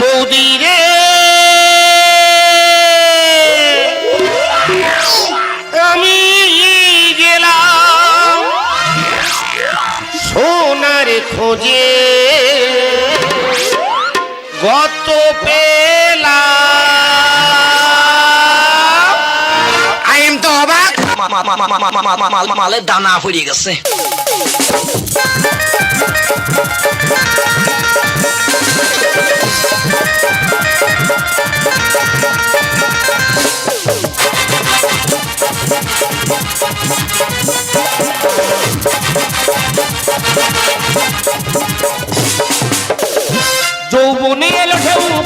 বৌদি রে। আমি গেলাম সোনার খোঁজে। গত পেলা আই এম তো অবাক। মালে দানা হয়ে গেছে।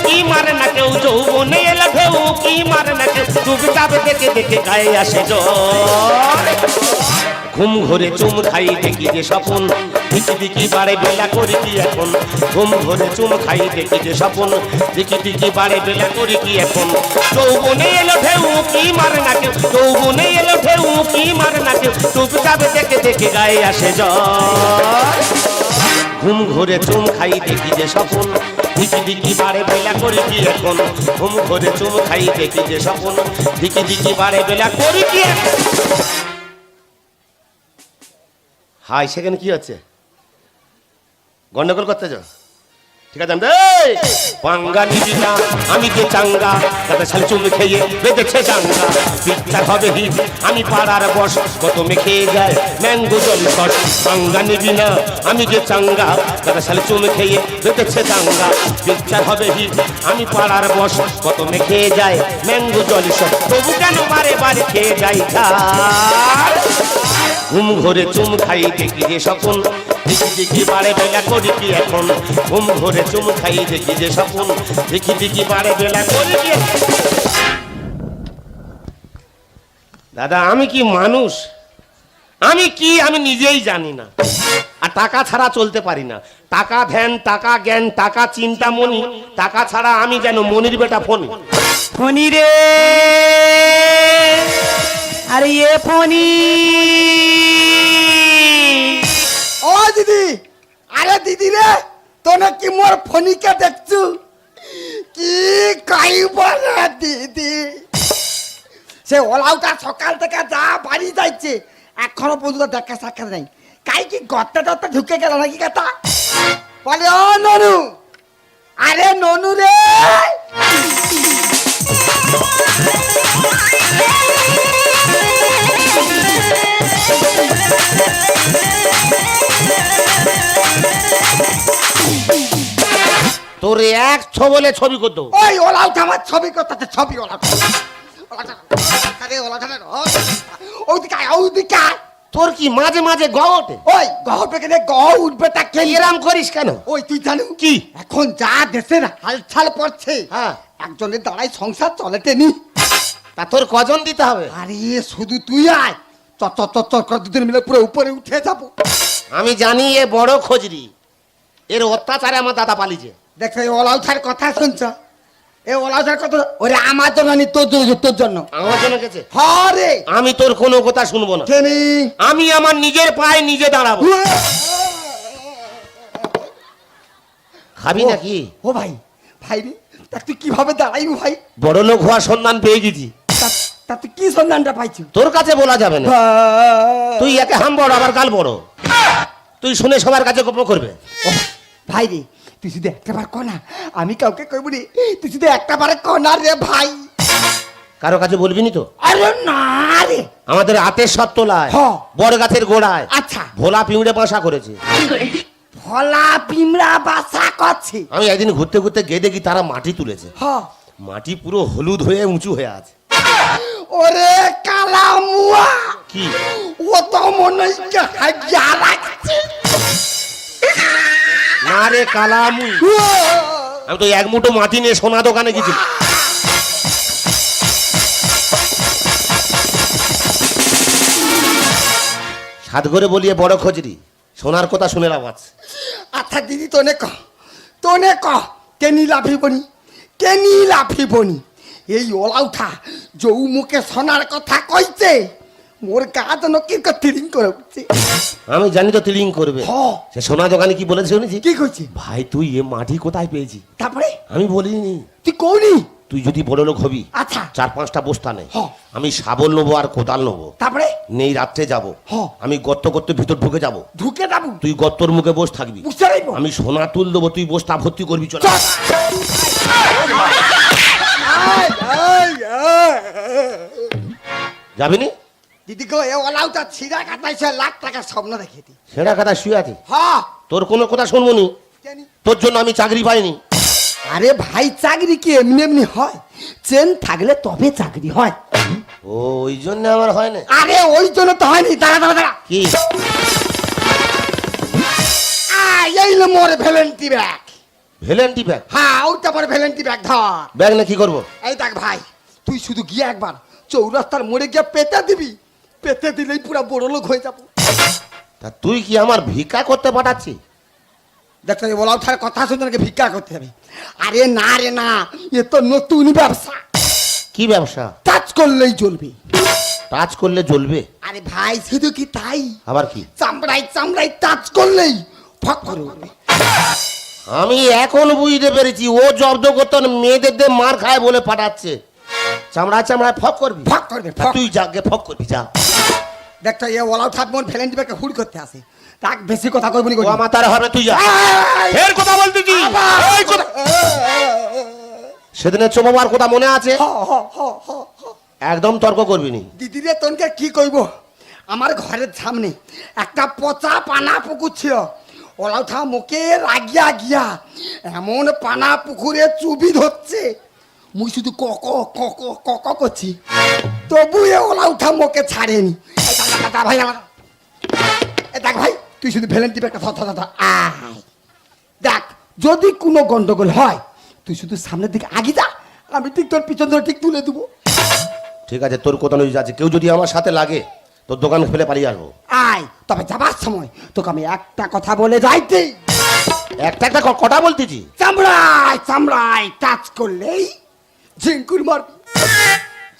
কি মারে না কেউ? যৌবনে এলো ঢেউ কি মারে না কেউ? দেখে দেখে গায়ে আসে জ্বর। ঘুম ঘরে চুম খাই দেখি যে স্বপন দিকি দিকি বারে বেলা করি কি এখন? ঘুম ঘরে চুম খাই দেখি যে স্বপন দিকি দিকি বারে বেলা করি কি এখন? যৌবনে এলো ঢেউ কি মারে না কেউ? যৌবনে এলো ঢেউ কি মারে না কেউ? চুপচাপ দেখে দেখে গায়ে আসে জ্বর। ঘুম ঘরে চুম খাই দেখি যে স্বপন দিকি দিকি বারে বেলা করি কি এখন। হুম করে চুম খাই দেখি যে বারে বেলা করি কি হাই সেখানে কি হচ্ছে? গন্ডগোল করতে যাও আমি যে চাঙ্গা, তাতে শাল চুম খেয়ে বেঁধেছে চাঙ্গা। পিকচার হবে হিট, আমি পাড়ার বস, কত মেখে যায় ম্যাঙ্গো জল সস। পাঙ্গা নিবি না আমি যে চাঙ্গা, তাতে শাল চুম খেয়ে বেঁধেছে চাঙ্গা। পিকচার হবে হিট, আমি পাড়ার বস, কত মেখে যায় ম্যাঙ্গো জল সস। তবু কেন বারে বারে খেয়ে যাই ছাড় ঘুম ঘরে চুম খাই দেখি যে স্বপন। দেখি দেখি বারে বেলা করি কি এখন। ঘুম ঘরে চুম খাই দেখি যে স্বপন। দেখি দেখি বারে বেলা করি কি দাদা, আমি কি মানুষ? আমি কি আমি নিজেই জানি না। আর টাকা ছাড়া চলতে পারি না। টাকা ধ্যান, টাকা জ্ঞান, টাকা চিন্তা, মনি। টাকা ছাড়া আমি যেন মনির বেটা ফোনে ফণি রে! আরে এ ফণি ও দিদি, আরে দিদি রে, তোনে কি মোর ফনিকে দেখছু? কি কাইব না দিদি। সে ওলাউটা সকাল থেকে যা বাড়ি যাইছে, এখনও পর্যন্ত দেখা সাক্ষাৎ নাই। কাই কি গর্তে টর্তে ঢুকে গেল নাকি কথা? বলে, ও ননু, আরে ননু রে। ছবলে ছবি করতো। ওই ওলাউটা আমার ছবি করতে ছবি আয়। তোর কি মাঝে মাঝে গ ওঠে? ওই গহ পেকে গ উঠবে তা কে এরাম করিস কেন? ওই তুই জানো? কি? এখন যা দেশের হালছাল পড়ছে হ্যাঁ। একজনের দাঁড়াই সংসার চলে টেনি। তা তোর কজন দিতে হবে? আরে শুধু তুই আয়। চট চট করে দুদিন মিলে পুরো উপরে উঠে যাব। আমি জানি এ বড় খোঁজরি। এর অত্যাচারে আমার দাদা পালিছে দেখো এই ওলাউঠার কথা শুনছ? এই ওলাউঠার কথা ওরে আমার জন্য নি তোর জন্য তোর জন্য। আমার জন্য গেছে? হরে আমি তোর কোনো কথা শুনব না। কেনি? আমি আমার নিজের পায়ে নিজে দাঁড়াবো। খাবি নাকি? ও ভাই ভাই রে তা তুই কীভাবে দাঁড়াইবি ভাই? বড় লোক হওয়ার সন্ধান পেয়ে গেছি। তা- তুই কি সন্ধানটা পাইছু? তোর কাছে বলা যাবে না। তুই একে হাম বড় আবার কাল বড়। তুই শুনে সবার কাছে গল্প করবে। ভাই রে তুই শুধু একটাবার কনা। আমি কাউকে কইব রে তুই শুধু একটাবারে কনা রে ভাই। কারও কাছে বলবি নি তো? আরে না রে। আমাদের হাতের সব তোলায় হ। বড় গাছের গোড়ায় আচ্ছা। ভোলা পিঁড়ে বাসা করেছে। ভলা পিমড়া বাসা করছে। আমি একদিন ঘুরতে ঘুরতে গিয়ে দেখি তারা মাটি তুলেছে। হ। মাটি পুরো হলুদ হয়ে উঁচু হয়ে আছে। ওরে কালা মুয়া। কি? ও তো মনে হচ্ছে হাজিয়া রাখছে না রে কালামু। আমি তো এক মুঠো মাটি নিয়ে সোনা দোকানে গেছি সাত করে বলিয়ে বড় খোঁজরি, সোনার কথা শুনেলাম আজ। আচ্ছা দিদি, তোনে ক তোনে ক কেনি লাফিবনি কেনি লাফিবনি এই ওলা উঠা যৌ মুখে সোনার কথা কইছে? মোর গা যেন কি তিরিং করে উঠছে আমি জানি তো তিলিং করবে। সে সোনা দোকানে কি বলেছে শুনেছি? কি করছি ভাই তুই এ মাটি কোথায় পেয়েছি তারপরে? আমি বলিনি। তুই কৌনি তুই যদি বড় লোক হবি আচ্ছা। চার পাঁচটা বস্তা নে। হ। আমি শাবল নেব আর কোদাল নেব। তারপরে? নেই রাত্রে যাব। আমি গর্ত গর্ত ভিতর ঢুকে যাব। ঢুকে যাব? তুই গর্তর মুখে বস থাকবি। বুঝতে পারব? আমি সোনা তুল দেবো তুই বস্তা ভর্তি করবি চল। যাবিনি দিদি গো এ ওলাউটা ছিঁড়া কাটাইছে লাখ টাকার স্বপ্ন দেখে দি। সেটা কথা শুয়ে আছি? হ্যাঁ তোর কোনো কথা শুনব নি? তোর জন্য আমি চাকরি পাইনি। আরে ভাই চাকরি কি এমনি এমনি হয়? চেন থাকলে তবে চাকরি হয়। ও ওই জন্য আমার হয় না। আরে ওই জন্য তো হয়নি। দাঁড়া দাঁড়া দাঁড়া। কি? আয়, এই লো মোর ভ্যালেন্টি ব্যাগ। ভেলেন্টি ব্যাগ? হ্যাঁ ওইটা মোর ভ্যালেন্টি ব্যাগ ধর। ব্যাগ না কি করব? এই দেখ ভাই তুই শুধু গিয়ে একবার চৌরাস্তার মোড়ে গিয়ে পেতে দিবি। পেতে দিলেই পুরো বড় লোক হয়ে যাব। তা তুই কি আমার ভিক্ষা করতে পাঠাচ্ছি দেখো এই ওলাও থার কথা শুনে নাকি ভিক্ষা করতে হবে? আরে না রে না এ তো নতুন ব্যবসা। কি ব্যবসা? টাচ করলেই চলবে টাচ করলে জ্বলবে? আরে ভাই শুধু কি তাই? আবার কি? চামড়াই চামড়াই টাচ করলেই ফক করে উঠবে। আমি এখন বুঝতে পেরেছি ও জব্দ করতো না, মেয়েদের দিয়ে মার খায় বলে পাঠাচ্ছে। চামড়া চামড়ায় ফক করবি? ফক করবে তুই যাকে ফক করবি যা। দেখতো এ ওলাও থাক মোর ভ্যালেন্টি ব্যাগকে হুড় করতে আসে তাক বেশি কথা কইবনি ও আমার তারা হবে তুই যা। ফের কথা বলতেছি এই কথা সেদিনের চোমাবার কথা মনে আছে? একদম তর্ক করবি নি। দিদিরে তোনকে কি কইব? আমার ঘরের সামনে একটা পচা পানা পুকুর ছিল। ওলাও থা মুখে রাগিয়া গিয়া এমন পানা পুকুরে চুবি ধরছে। মুই শুধু কক কক কক করছি। তবু এ ওলা উঠা মুখে ছাড়েনি। ভাই আমার এ দেখ ভাই তুই শুধু ধর, ধর আয়। দেখ যদি কোনো গন্ডগোল হয় তুই শুধু সামনের দিকে আগে যা আমি ঠিক তোর পিছন ধরে ঠিক তুলে দেবো। ঠিক আছে তোর কথা অনুযায়ী আছে কেউ যদি আমার সাথে লাগে তোর দোকান ফেলে পালিয়ে আসব। আয় তবে যাবার সময় তোকে আমি একটা কথা বলে যাইতে। একটা একটা ক- কটা বলতেছি? চামড়ায় চামড়ায় টাচ করলেই ঝিঙ্কুর মারবি।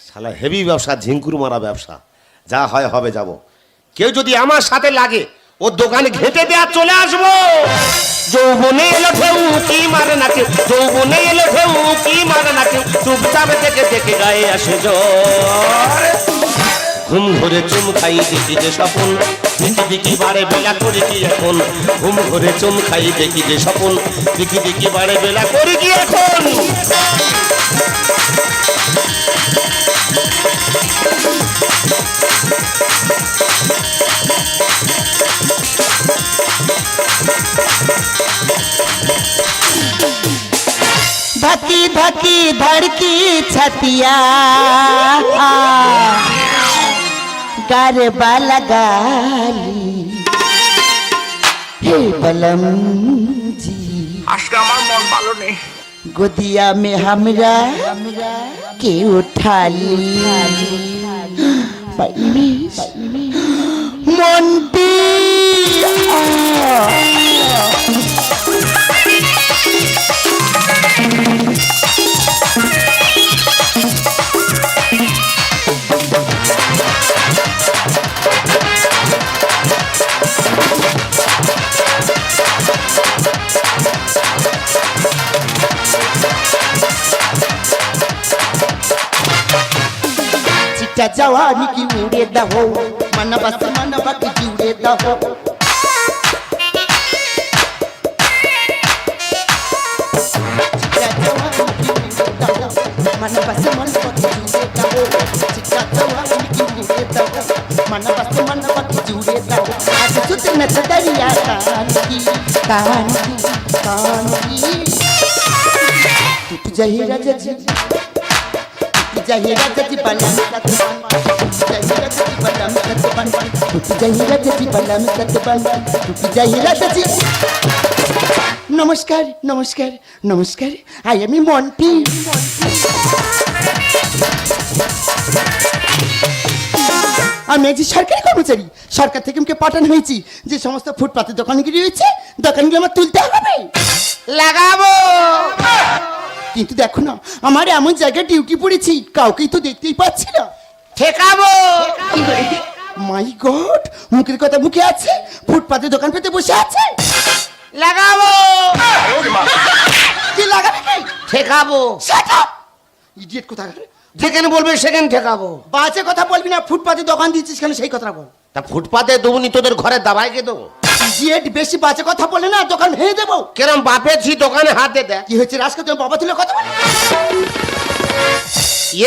শালা হেভি ব্যবসা ঝিঙ্কুর মারা ব্যবসা। যা হয় হবে যাব। কেউ যদি আমার সাথে লাগে, ওর দোকানে ঘেটে দেয়া চলে আসব। যৌবনে এলো ঢেউ, কি মারে নাকে যৌবনে এলো ঢেউ, কি মারে নাকে চুপচাপ দেখে দেখে গায়ে আসে জ্বর। ঘুম ঘরে চুম খাই দেখি যে স্বপন। দেখি দেখি বারে বেলা করে কি এখন? ঘুম ঘরে চুম খাই দেখি যে স্বপন। দেখি দেখি বারে বেলা করে কি এখন? धकी धकी धड़की छतिया गरबा लगाली हे बलम जी আজকে আমার মন ভালো নেই गोदिया में हमरा के उठाली मोन्टी భవానికి ఊడేద్దహో మన బస మన బకి చూడేద్దహో మన బస మన బకి చూడేద్దహో చిక్క భవానికి ఊడేద్దహో మన బస మన బకి చూడేద్దహో అది సుతిన చదరియా కానికి కానికి కానికి तुझ्याही राजाची নমস্কার নমস্কার নমস্কার। আই আমি মন্টি আমি একজন সরকারি কর্মচারী। সরকার থেকে আমাকে পাঠানো হয়েছি যে সমস্ত ফুটপাতের দোকানগুলি রয়েছে, দোকানগুলি আমার তুলতে হবে। লাগাবো। কিন্তু দেখো না আমার এমন জায়গায় ডিউটি পড়েছি কাউকেই তো দেখতেই পাচ্ছি না। ঠেকাবো! মাই গড মুখের কথা মুখে আছে ফুটপাতে দোকান পেতে বসে আছে। লাগাবো! কি লাগাবে কি? ঠেকাবো! ইডিয়েট কোথা যেখানে বলবে সেখানে ঠেকাবো। বাজে কথা বলবি না ফুটপাতে দোকান দিয়েছিস কেন সেই কথা বল। তা ফুটপাতে দেবনি তোদের ঘরে দাবাইকে দেবো? বেশি বাজে কথা বলে না দোকান ভেঙে দেবো। কেরম বাপের ছি দোকানে হাতে দেয় কি হয়েছে রাজকে তুমি বাবা তুলে কথা বলে?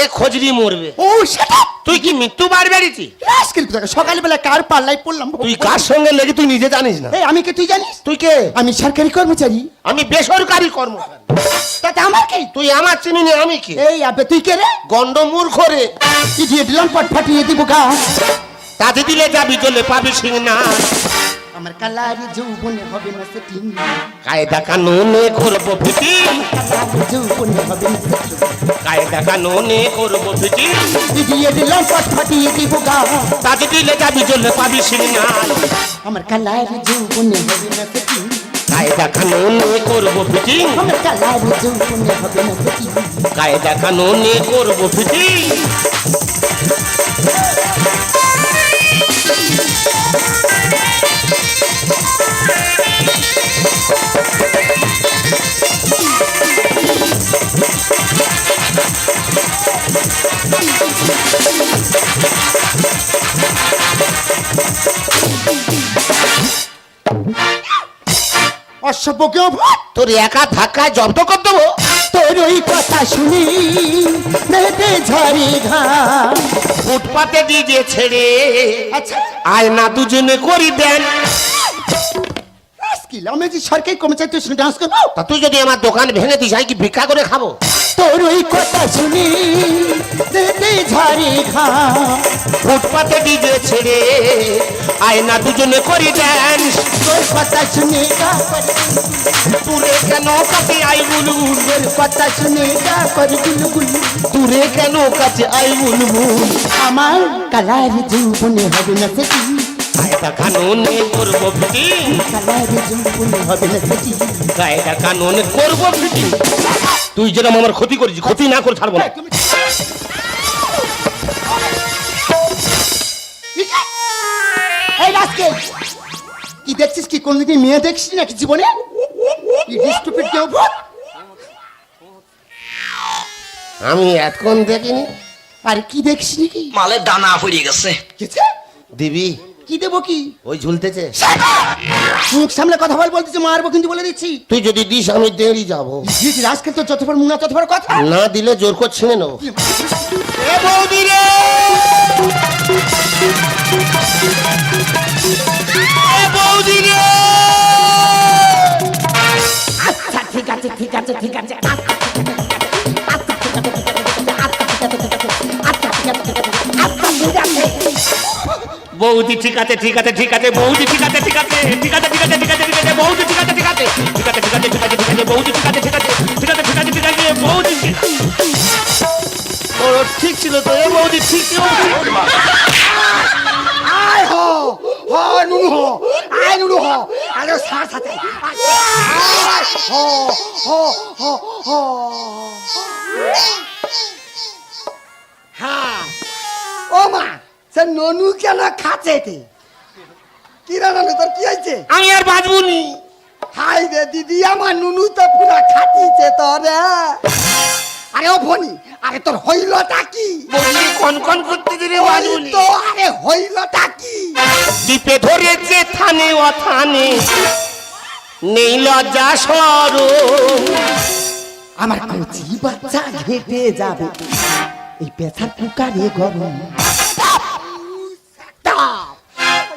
এ খোঁজরি মরবে। ও সেটা? তুই কি মৃত্যু বার বেরিয়েছি রাজকের কোথা সকালবেলা কার পাল্লাই পড়লাম? তুই কার সঙ্গে লেগে তুই নিজে জানিস না? এই আমি কে তুই জানিস? তুই কে? আমি সরকারি কর্মচারী। আমি বেসরকারি কর্মচারী। তাতে আমার কি? তুই আমার চিনি না আমি কি? এই আবে তুই কে রে? গন্ড মূর্খ রে। ইডিয়েট লম্পট ফাটিয়ে দিব গা। তাতে দিলে যাবি চলে পাবি সিং না আমার কালারি যৌবনে হবে না সেটিং। কায়দা কানুনে করব ফিটি। কালারি যৌবনে হবে না সেটিং। কায়দা কানুনে করব ফিটি। ইডিয়েট লম্পট ফাটিয়ে দিব গা। তাতে দিলে যাবি চলে পাবি সিং না আমার কালারি যৌবনে হবে না সেটিং। কায়দা কানুনে করব ফিটি। আমার কালারি যৌবনে হবে না সেটিং। কায়দা কানুনে করব ফিটি। তোর একা ধাক্কায় জব্দ করে দেবো। তোর ওই কথা শুনি মেতে ঝরে ঘা। ফুটপাতে দিয়ে ছেড়ে আচ্ছা। আয় না দুজনে করি দেন। স্কিল আমি যে সরকারি কর্মচারী তুই শুনে ডান্স করব তা তুই যদি আমার দোকান ভেঙে দিস আমি কি ভিক্ষা করে খাব? তোর ওই কথা শুনি মেতে ঝরে ঘা। ফুটপাতে দিয়ে ছেড়ে আয় না দুজনে করি দেন। তোর কথা শুনে দূরে কেন কাছে আই বুলবুল তোর কথা শুনে গুলগুল দূরে কেন কাছে আই বুলবুল আমার কালারি যৌবনে হবে না সেটি। কায়দা কানুনে করব ফিটিং। কালারি যৌবনে হবে না সেটি। কায়দা কানুন করব ফিটিং। তুই যেরকম আমার ক্ষতি করেছিস ক্ষতি না করে ছাড়বো না। এই রাজকে। কি দেখছিস? কি কোনদিন মেয়ে দেখছিস নাকি জীবনে? আমি এতক্ষণ দেখিনি। আর কি দেখছিস নাকি? মালের দানা পড়ে গেছে। দিবি। কি দেবো কি? ওই ঝুলতেছে। মুখ সামনে কথা বল বলতেছি মারবো কিন্তু বলে দিচ্ছি। তুই যদি দিস আমি দেরি যাব। রাজকে তো যত মুনা মুঙা তত বড় কথা। না দিলে জোর করে ছিঁড়ে নেব। এ বৌদি রে! এ বৌদি রে আচ্ছা ঠিক আছে ঠিক আছে ঠিক আছে বৌদি ঠিক আছে ঠিক আছে ঠিক আছে বৌদি ঠিক আছে ঠিক আছে ঠিক আছে ঠিক আছে ঠিক আছে ঠিক আছে বৌদি ঠিক আছে ঠিক আছে ঠিক আছে ঠিক আছে ঠিক আছে ঠিক আছে বৌদি ঠিক আছে ঠিক আছে ঠিক আছে ঠিক আছে ঠিক আছে বৌদি ঠিক ও ঠিক ছিল তো এ বৌদি ঠিক ছিল আয় হ হ নুনু হ আয় নুনু হ আরে সার সাথে হ্যাঁ। ও মা সে ননু কেন খাচ্ছে এতে? কি রে ননু তোর কি হয়েছে? আমি আর বাঁচবুনি হাই রে দিদি আমার নুনু তো পুরা খাটিছে তোরে। আরে ও ভনি আরে তোর হইলটা কি? বলি কন কন করতে দিলে বাঁচবুনি তো আরে হইলটা কি? দীপে ধরেছে থানে ও থানে নেই লজ্জা সরো। আমার কচি বাচ্চা ঘেটে যাবে এই পেছার কুকারে গরম।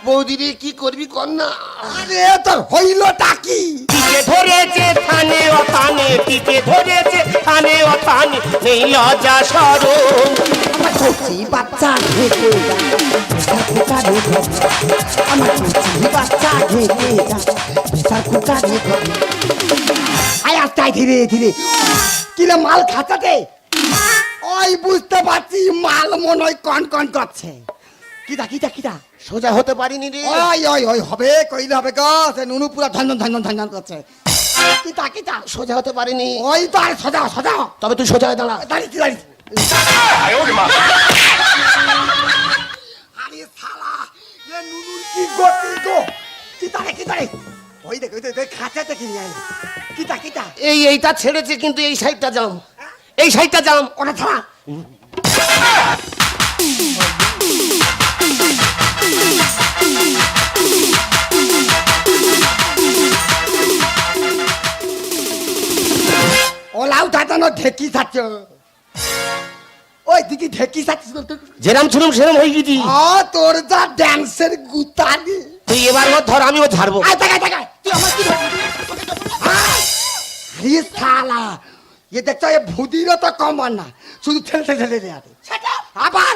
বৌদি রে কি করবি কর না আরে তোর কি? টিকে ধরেছে থানে ও থানে টিকে ধরেছে থানে ও থানে নেই লজ্জা সরম। আমার কচি বাচ্চা ঘেটে কুকারে আমার কচি বাচ্চা ঘেটে কুকারে আয় আস্তে ধীরে। ধীরে কিরে মাল খাচাতে ওই বুঝতে পারছি মাল মনে হয় কন কন করছে। কিটা কিটা কিটা? সোজা হতে পারিনি রে। ওই ওই ওই হবে কইলে হবে গো সে নুনু পুরা ঝনঝন ঝনঝন ঝনঝন করছে। কিটা কিটা সোজা হতে পারিনি। ওই তো আর সোজা সজা। তবে তুই সোজা হয়ে দাঁড়া। দাঁড়িয়েছি দাঁড়িয়েছি। আরে শালা কি গতি গো? কি তারে কি তারে ওই দেখ ওই দেখ খাঁচাতে কি আয়। কিটা কিটা এই এইটা ছেড়েছে কিন্তু এই সাইডটা জাম এই সাইডটা জাম ওটা ছাড়া। ওলাও দাদানো ঢেকি থাকছ ওই দিকে ঢেকি থাকছিস যেরাম ছিলাম সেরাম হয়ে গেছি। আ তোর যা ড্যান্সের গুতানি তুই এবার ধর আমিও ছাড়বো আয় টাকা টাকা তুই আমার কি ধরবি? শালা।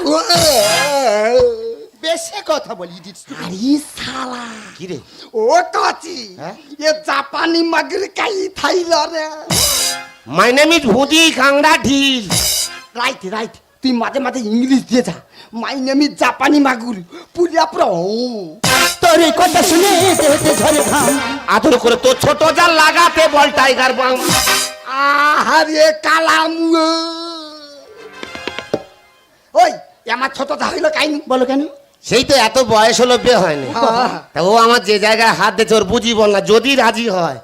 ও, বেশি কথা বলি আরে শালা। কি রে ও কাচি হ্যাঁ? এ জাপানি মাগর কাই থাইল রে মাই নেম ইজ ভুদি কাংড়া ঢিল। রাইট রাইট তুই মাঝে মাঝে ইংলিশ দিয়ে যা। মাই নেম ইজ জাপানি মাগুর। পুরিয়া পুরো। তোর এই কথা শুনে দেহতে ঝরে ঘাম আদর করে তোর ছোট জাল লাগাতে বল টাইগার বাম। আহারে কালাম ওই আমার ছোট যা হইল কাইনি। বলো কেন? সেই তো এত বয়স হলো বিয়ে হয়নি। হ্যাঁ। তা ও আমার যে জায়গায় হাত দিয়েছে ওর বুঝি বল না যদি রাজি হয়।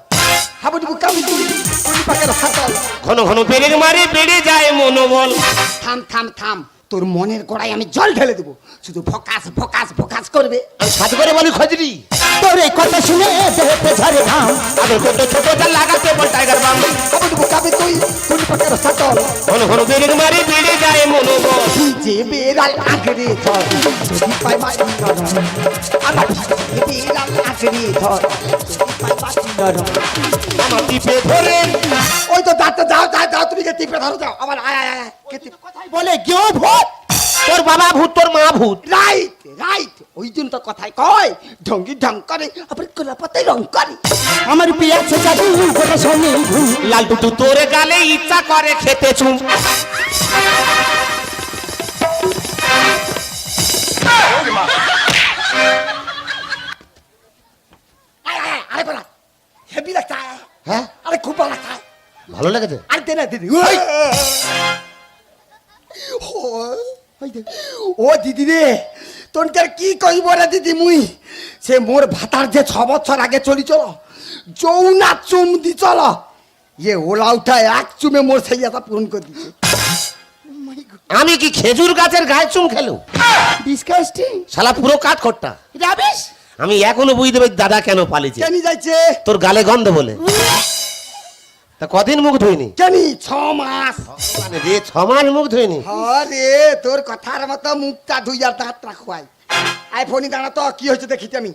ঘন ঘন বেড়ে মারে বেড়ে যায় মনোবল। থাম থাম থাম। তোর মনের গোড়ায় আমি জল ঢেলে দেবো। শুধু ফকাস ফকাস ফকাস করবে। সাথে করে বলি খজরি তোর এই কথা শুনে দেহতে ঝরে ঘাম। আদর করে তোর ছোট জাল লাগাতে বল টাইগার বাম। হাবুডুবু কাবে তুই পুরি পাকের হাতল ঘন ঘন বেড়ে মারে বেড়ে যায় মনোবল যে বেড়াল আগরে ধর। যদি পাই মাটি নরম আমার বেড়াল আগরে ধর। যদি পাই নরম আমার টিপে ধরে। ওই তো দাঁড়তে যাও যাও যাও তুমি কে টিপে ধরো যাও আবার আয় আয় আয় কে বলে কেউ ভূত তোর বাবা ভূত তোর মা ভূত। Right right. ওই জন্য তো কথাই কয় ঢঙ্গি ঢং করে আবার গোলাপাতে রং করে। আমার পিয়া আছে জাদু লাল টুটু তোর গালে ইচ্ছা করে খেতে চুম। ভালো লেগেছে আরে দে না দিদি ওই ও, ওই দে। ও দিদি রে তোনকার কি কইব রে দিদি মুই? সে মোর ভাতার যে ছ বছর আগে চলি চল যৌনা চুম দি চল ইয়ে ওলা উঠা এক চুমে মোর সেই এটা পূরণ করে দিচ্ছে আমি কি খেজুর গাছের গায়ে চুম খেলো? ডিসকাস্টিং। শালা পুরো কাঠ খট্টা। রাবিশ? আমি এখনও বুঝতে পারি দাদা কেন পালিছে। কেনি যাইছে? তোর গালে গন্ধ বলে। তা কদিন মুখ ধুইনি? কেনি ছ মাস। মানে রে ছ মাস মুখ ধুইনি? আরে তোর কথার মতো মুখটা ধুইয়া দাঁত রাখুয়াই আই ফোনি দাঁড়া তো কি হয়েছে দেখিতে আমি।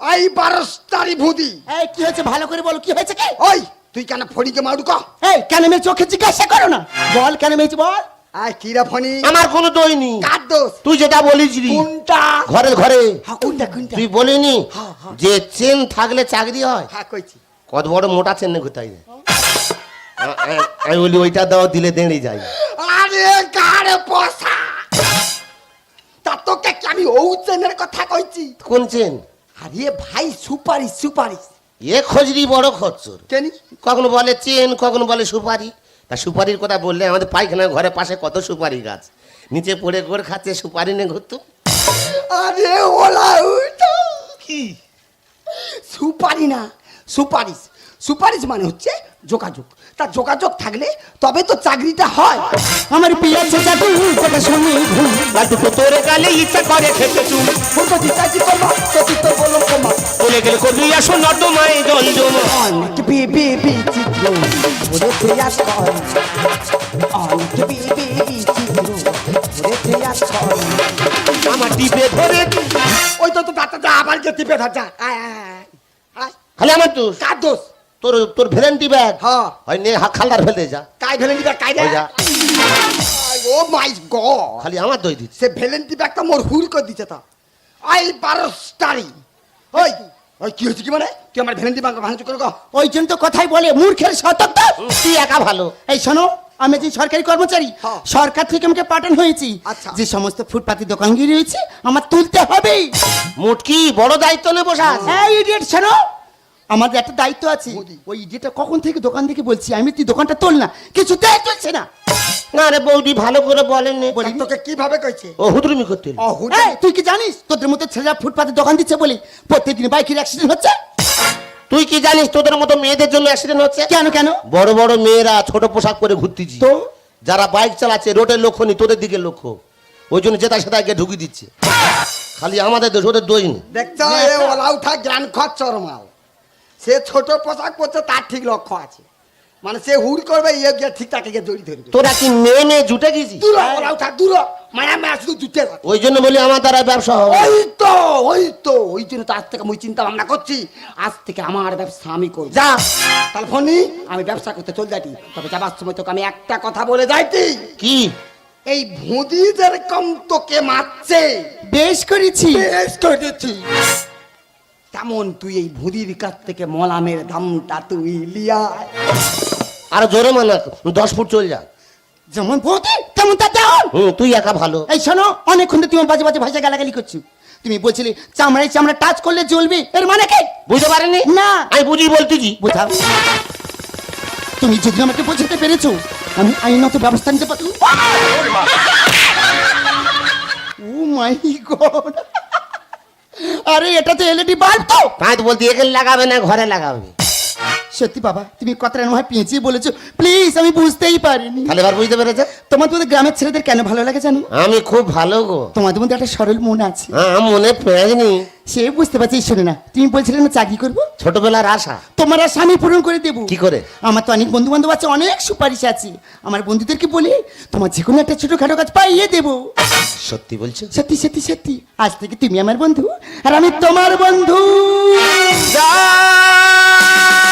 আই বারস্তারি ভুদি। এই কি হয়েছে? ভালো করে বলো কি হয়েছে কি? ওই তুই কেন ফণিকে মারু ক? এই কেন মেয়ে চোখে জিজ্ঞাসা করো না। বল কেন মেয়েছি বল। আয় কিরা ফণি আমার কোনো দই নি কার দোষ? তুই যেটা বলিস রি, কোনটা? ঘরে ঘরে। হ্যাঁ কোনটা কোনটা? তুই বলিনি হ্যাঁ, হ্যাঁ। যে চেন থাকলে চাকরি হয়? হ্যাঁ কইছি। কত বড় মোটা চেন হয় আমি বলি ওইটা দাও দিলে দেড়ে যাই আরে গাড়ে পয়সা? তা তোকে কি আমি ও চেনের কথা কইছি? কোন চেন? আরে ভাই সুপারিশ সুপারিশ। এ খজরি বড় খরচর কেনি? কখনো বলে চেন কখনো বলে সুপারি? তা সুপারির কথা বললে আমাদের পায়খানা ঘরের পাশে কত সুপারি গাছ? নিচে পড়ে গোড় খাচ্ছে সুপারি নিয়ে ঘুরতো। আরে ওলা কি? সুপারি না সুপারিশ। সুপারিশ মানে হচ্ছে যোগাযোগ। তা যোগাযোগ থাকলে তবে তো চাকরিটা হয়। আমার পিয়া আছে জাদু কথা শুনে লাড্ডু তো তোর গালে ইচ্ছা করে খেতে চুম বলতো চিন্তাজি করব তো তুই তো বললাম কমা বলে গেলে করবি আসো নর্দমায় জল জমা অনেক বিবি বিচিত্র ওরে প্রয়াস কর। অনেক বিবি বিচিত্র ওরে প্রয়াস কর। আমার টিপে ধরে ওই তো তো দাঁতা যা আবার যে টিপে ধর যা আয়, আয়। খালি আমার দোষ। কার দোষ? তোর তোর ভ্যালেন্টি ব্যাগ। হ্যাঁ। হয় নে হা খালদার ফেলে যা। কাই ভেলেন্টি ব্যাগ কাই যা। Oh my god. খালি আমার দই দিচ্ছে। সে ভেলেন্টি ব্যাগটা মোর হুল করে দিছে তা। আই বারোস্টারি। ওই ওই কি হচ্ছে কি মানে? তুই আমার ভেলেন্টি ব্যাগ ভাঙচুর করে গো ওই জন্য তো কথাই বলে মূর্খের সতর্ক। তুই একা ভালো। এই শোনো আমি যে সরকারি কর্মচারী হ্যাঁ। সরকার থেকে আমাকে পাঠানো হয়েছি। আচ্ছা। যে সমস্ত ফুটপাতি দোকানগিরি রয়েছে আমার তুলতে হবে মুটকি বড় দায়িত্ব নে বসা। এই ইডিয়েট শোনো। আমাদের একটা দায়িত্ব আছে। ওই যেটা কখন থেকে দোকান থেকে বলছি আমি তুই দোকানটা তোল না? কিছুতেই চলছে না। না রে বৌদি ভালো করে বলেনি বলি তোকে কীভাবে কইছে? ও হুদরুমি করতে তুই কি জানিস? তোদের মতো ছেলেরা ফুটপাতে দোকান দিচ্ছে বলে প্রত্যেকদিন বাইকের অ্যাক্সিডেন্ট হচ্ছে? তুই কি জানিস তোদের মতো মেয়েদের জন্য অ্যাক্সিডেন্ট হচ্ছে? কেন কেন? বড় বড় মেয়েরা ছোট পোশাক পরে ঘুরতেছি। তো? যারা বাইক চালাচ্ছে রোডের লক্ষ্য নেই তোদের দিকে লক্ষ্য। ওই জন্য যেটা সেটা গিয়ে ঢুকিয়ে দিচ্ছে। খালি আমাদের দোষ ওদের দোষ নেই। উঠা জ্ঞান খচ্চর মাল সে ছোট পোশাক পরছে তার ঠিক লক্ষ্য আছে। মানে সে হুড় করবে ইয়ে গিয়ে ঠিক তাকে গিয়ে জড়ি ধরবে। তোরা কি মেয়ে মেয়ে জুটে গেছিস? দূর ওলা উঠা দূর। মায়া মায়া শুধু জুটে থাকে। ওই জন্য বলি আমার দ্বারা ব্যবসা হবে ওই তো ওই তো ওই জন্য তো আজ থেকে আমি চিন্তা ভাবনা করছি আজ থেকে আমার ব্যবসা আমি করব। যা। তাহলে ফোনি আমি ব্যবসা করতে চল যাইতি। তবে যাবার সময় তোকে আমি একটা কথা বলে যাইতি। কি? এই ভুঁদি যেরকম তোকে মারছে। বেশ করেছি। বেশ করেছি। তেমন তুই এই ভুঁদির কাছ থেকে মলামের দামটা তুই লিয়া? আর জোরে মানা দশ ফুট চল যা। যেমন বৌদি তেমন তার দেওয়ার হুম তুই একা ভালো। এই শোনো অনেকক্ষণ তুমি বাজে বাজে ভাষা গালাগালি করছ। তুমি বলছিলে চামড়ায় চামড়া টাচ করলে জ্বলবে এর মানে কি? বুঝতে পারেনি? না। আমি বুঝি বলতেছি। বোঝাও তুমি যদি আমাকে বোঝাতে পেরেছ আমি আইনত ব্যবস্থা নিতে পারি ও মাই গড! আরে এটা তো এলইডি বাল্ব তো। তাই তো বলতে এখানে লাগাবে না ঘরে লাগাবে। সত্যি বাবা তুমি কথাটা নয় পেঁচিয়ে বলেছ। প্লিজ আমি বুঝতেই পারিনি। তাহলে এবার বুঝতে পেরেছে? তোমার তোমাদের গ্রামের ছেলেদের কেন ভালো লাগে জানো? আমি খুব ভালো গো। তোমাদের মধ্যে একটা সরল মন আছে। হ্যাঁ মনে পেঁয়াজনি সে বুঝতে পারছি শোনে না। তুমি বলছিলে না চাকরি করব? ছোটবেলার আশা। তোমার আর স্বামী পূরণ করে দেবো। কি করে? আমার তো অনেক বন্ধু বান্ধব আছে অনেক সুপারিশ আছে। আমার বন্ধুদেরকে বলি তোমার যে কোনো একটা ছোটখাটো কাজ পাইয়ে দেবো। সত্যি বলছো? সত্যি সত্যি সত্যি। আজ থেকে তুমি আমার বন্ধু আর আমি তোমার বন্ধু।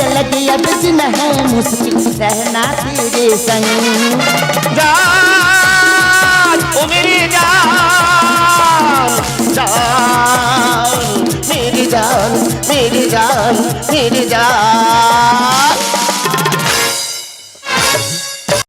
अलग अब न है मुश्किल रहना तेरे संग। जान, ओ मेरी जान जान, मेरी जान मेरी जान मेरी जान।